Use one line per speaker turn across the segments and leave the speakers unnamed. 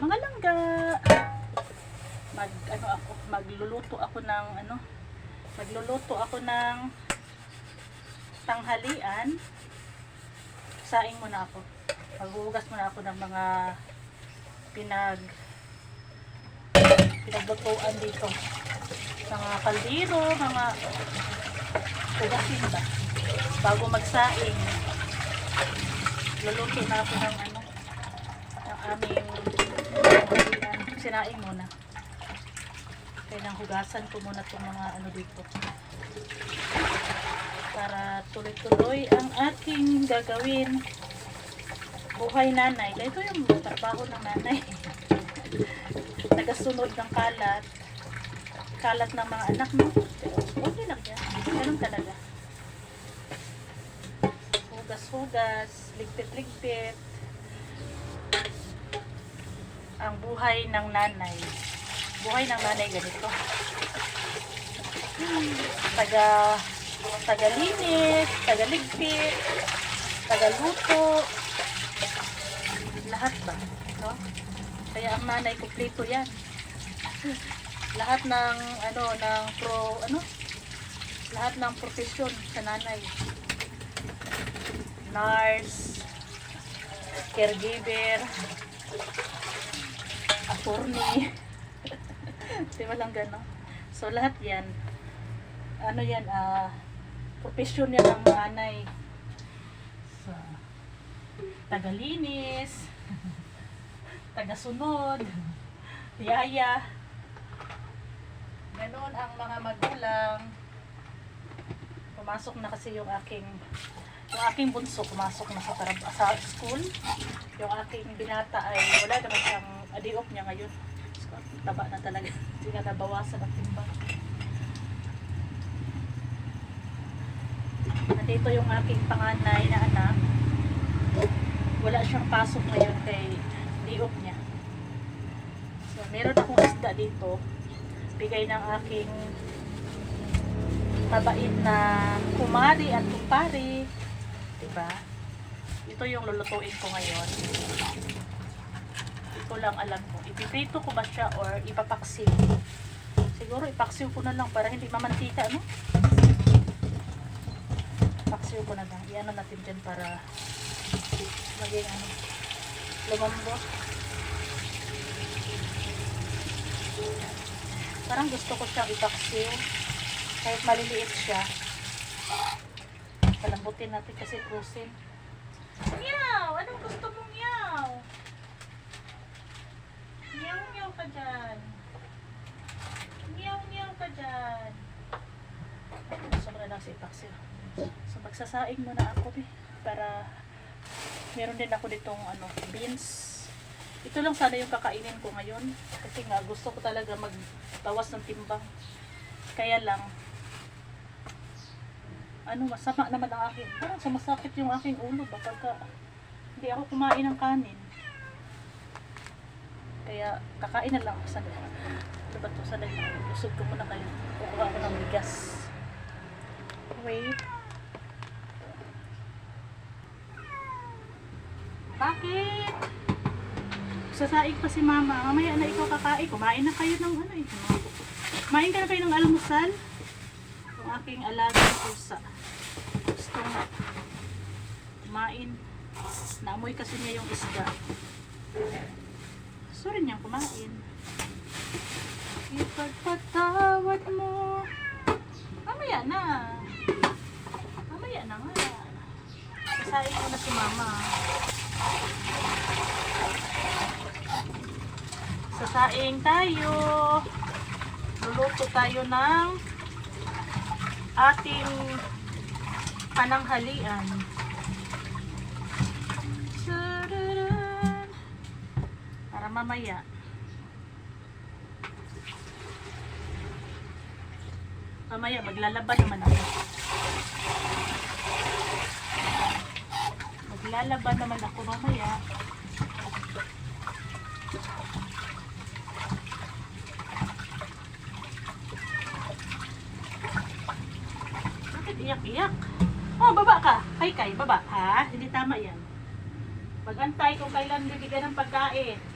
Mga langga. Mag ano ako, magluluto ako ng ano, magluluto ako ng tanghalian. Saing muna ako. Maghuhugas muna ako ng mga pinag pinaglutuan dito. Mga kaldero, mga hugasin ba? Bago magsaing, luluto na ako ng ano, ng aming Sinaing muna. Kaya nang hugasan ko muna itong mga ano dito. Para tuloy-tuloy ang aking gagawin. Buhay nanay. Ito yung trabaho ng nanay. Tagasunod ng kalat. Kalat ng mga anak mo. Okay lang yan. Ganun talaga. Hugas-hugas. Ligpit-ligpit. Ang buhay ng nanay. Buhay ng nanay ganito. Taga tagalinis, tagaligpit, tagaluto, lahat ba? No? Kaya ang nanay kumpleto yan. lahat ng ano ng pro ano lahat ng profesyon sa nanay. Nurse, caregiver, attorney. Di ba lang gano'n? So lahat yan, ano yan, ah, profesyon yan ng nanay. So, tagalinis, tagasunod, yaya. Ganon ang mga magulang. Pumasok na kasi yung aking yung aking bunso pumasok na sa, sa school. Yung aking binata ay wala naman siyang adiop niya ngayon. Taba na talaga. Hindi na nabawasan ang timbang. Nandito yung aking panganay na anak. Wala siyang pasok ngayon kay diop niya. So, meron akong isda dito. Bigay ng aking mabait na kumari at kumpari. Diba? Ito yung lulutuin ko ngayon. Ito lang alam ko. Ipiprito ko ba siya or ipapaksiw? Siguro ipaksiw ko na lang para hindi mamantika, no? Paksiw ko na lang. Iano natin dyan para maging ano, lumambot. Parang gusto ko siyang ipaksiw. Kahit maliliit siya. Palambutin natin kasi cruising. Meow! Anong gusto mong meow? Meow meow ka dyan. Meow meow ka dyan. Sobra lang si Paksiw. So magsasaing muna ako eh, para meron din ako ditong ano, beans. Ito lang sana yung kakainin ko ngayon. Kasi nga gusto ko talaga magbawas ng timbang. Kaya lang, ano, masama naman ang akin. Parang sumasakit yung aking ulo ba pagka hindi ako kumain ng kanin. Kaya kakain na lang ako sa Ano ba ito? Sanay Lusog ko muna kayo. Kukuha ako ng bigas. Wait. Bakit? Sasaig pa si mama. Mamaya na ikaw kakain. Kumain na kayo ng ano eh. Kumain ka na kayo ng almusal. Ang aking alagang pusa. Gusto nga. Kumain. Naamoy kasi niya yung isda. Gusto rin niyang kumain. Ipagpatawad mo. Mamaya na. Mamaya na nga. Kasain ko na si mama. Sasaing tayo. Luluto tayo ng ating pananghalian. Mamaya. Mamaya maglalaban naman ako. Maglalaban naman ako mamaya. Bakit iyak-iyak? Oh, baba ka. Kay kay, baba. Ha? Hindi tama yan. Magantay kung kailan bibigyan ng pagkain.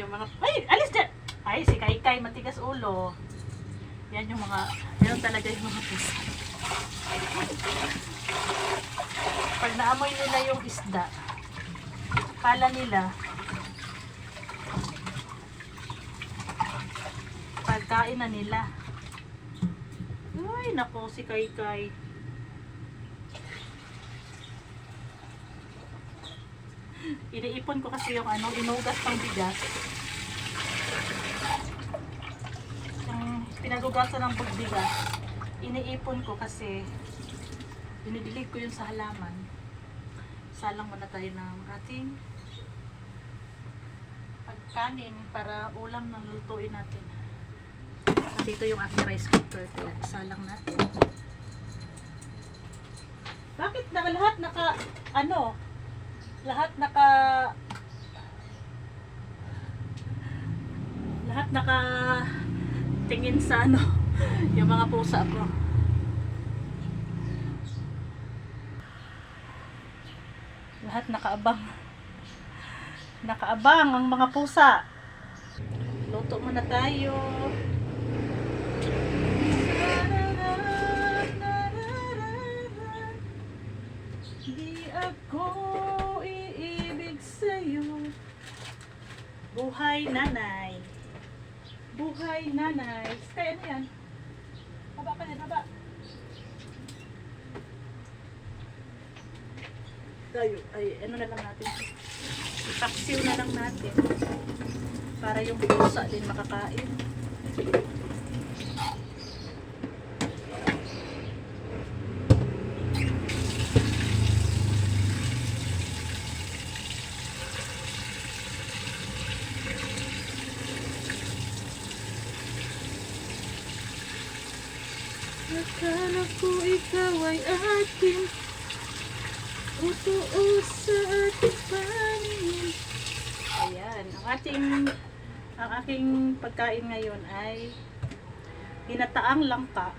Yung mga, ay, alis dyan! Ay, si Kaikay, matigas ulo. Yan yung mga, yan talaga yung mga pusa. Pag naamoy nila yung isda, pala nila, pagkain na nila. Ay, nako, si Kaikay. Iniipon ko kasi yung ano, inugas pang bigas. Yung pinagugasan ng pagbigas. Iniipon ko kasi dinidilig ko yun sa halaman. Salang muna tayo ng ating pagkanin para ulam na lutuin natin. Dito yung aking rice cooker. Kaya salang natin. Bakit na lahat naka ano? Lahat naka lahat naka tingin sa ano yung mga pusa ko. Lahat nakaabang. Nakaabang ang mga pusa. Luto muna tayo. Di ako Buhay nanay. Buhay nanay. Kaya ano yan? Baba ka na, baba. Tayo, ay ano na lang natin? Ipaksiw na lang natin. Para yung pusa din makakain Akala ko ikaw ay akin Totoo sa ating paningin. Ayan, ang ating ang aking pagkain ngayon ay ginataang langka.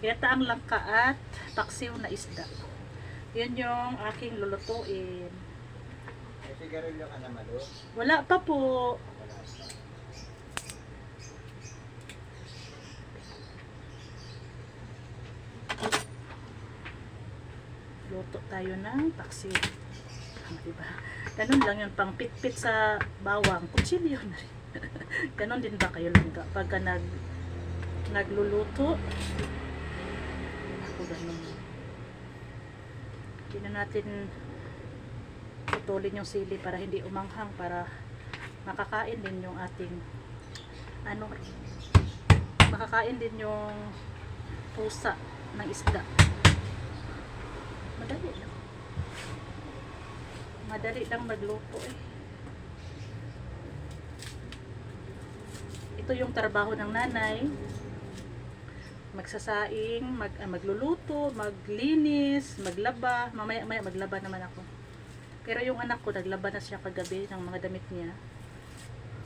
Ginataang langka at paksiw na isda. Yun yung aking lulutuin. Wala pa po
Wala pa.
luto tayo ng paksiw Ah, diba? Ganun lang yun, pang pitpit sa bawang, kutsilyo na rin. Ganon din ba kayo langga? Pagka nag, nagluluto, ako ganun. Hindi na natin putulin yung sili para hindi umanghang, para makakain din yung ating, ano, makakain din yung pusa ng isda. Madali lang. Madali lang magluto eh. Ito yung trabaho ng nanay. Magsasaing, mag, ah, magluluto, maglinis, maglaba. Mamaya-maya maglaba naman ako. Pero yung anak ko, naglaba na siya kagabi ng mga damit niya.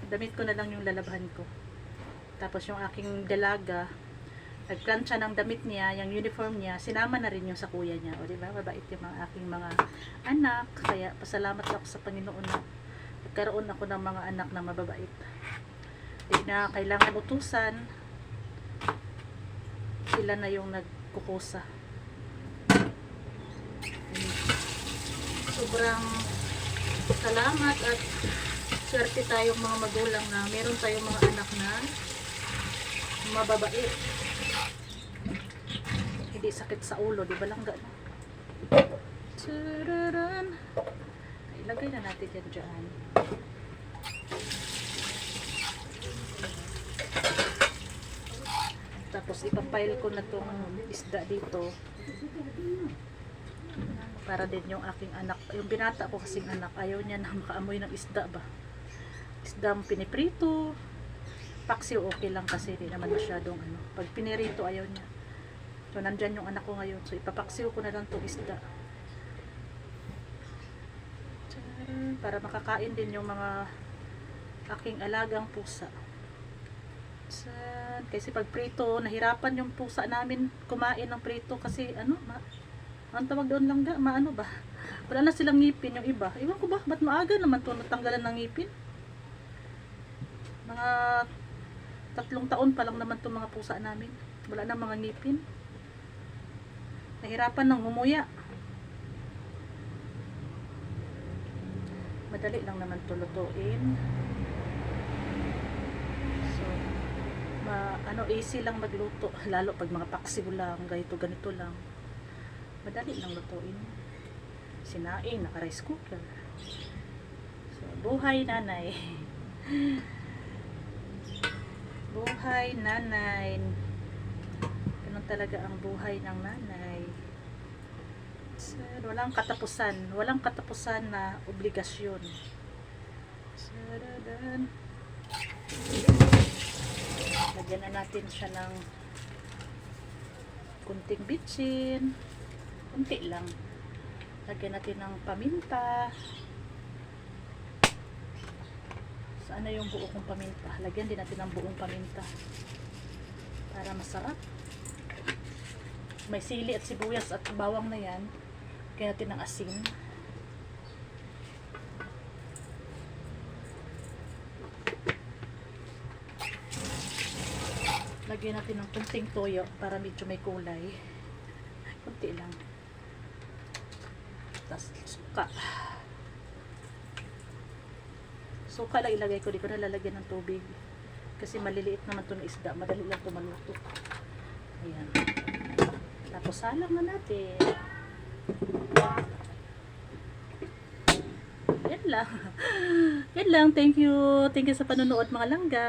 Damit ko na lang yung lalabahan ko. Tapos yung aking dalaga, nagplansya ng damit niya, yung uniform niya, sinama na rin yung sa kuya niya. O, di ba? Mabait yung mga aking mga anak. Kaya, pasalamat ako sa Panginoon na nagkaroon ako ng mga anak na mababait. Di na kailangan utusan. Sila na yung nagkukusa. Sobrang salamat at swerte tayong mga magulang na meron tayong mga anak na mababait hindi sakit sa ulo, di ba lang gano'n? Tararan. Ilagay na natin yan dyan. Tapos ipapile ko na tong isda dito. Para din yung aking anak, yung binata ko kasing anak, ayaw niya na makaamoy ng isda ba. Isdang piniprito. Paksiw okay lang kasi hindi naman masyadong ano. Pag pinirito ayaw niya. So, nandyan yung anak ko ngayon. So, ipapaksiw ko na lang itong isda. Para makakain din yung mga aking alagang pusa. Tsan. Kasi pag prito, nahirapan yung pusa namin kumain ng prito kasi ano, ma ang tawag doon lang ga, maano ba? Wala na silang ngipin yung iba. Iwan ko ba, ba't maaga naman to natanggalan ng ngipin? Mga tatlong taon pa lang naman itong mga pusa namin. Wala na mga ngipin. Nahirapan ng umuya. Madali lang naman to lutuin. So, ma, ano, easy lang magluto. Lalo pag mga paksiw lang, ganito, ganito lang. Madali lang lutuin. Sinaing, naka-rice cooker. So, buhay nanay. buhay nanay. Ganun talaga ang buhay ng nanay. So, walang katapusan. Walang katapusan na obligasyon. Saradan. Lagyan na natin siya ng kunting bitchin. Kunti lang. Lagyan natin ng paminta. Saan na yung buo kong paminta? Lagyan din natin ng buong paminta. Para masarap. May sili at sibuyas at bawang na yan. Lagyan natin ng asin. Lagyan natin ng kunting toyo para medyo may kulay. Kunti lang. Tapos suka. Suka lang ilagay ko. Di ko nalalagyan ng tubig. Kasi maliliit naman to ng isda. Madali lang to maluto. Ayan. Tapos salang na natin. Yan lang. Yan lang. Thank you. Thank you sa panonood mga langga.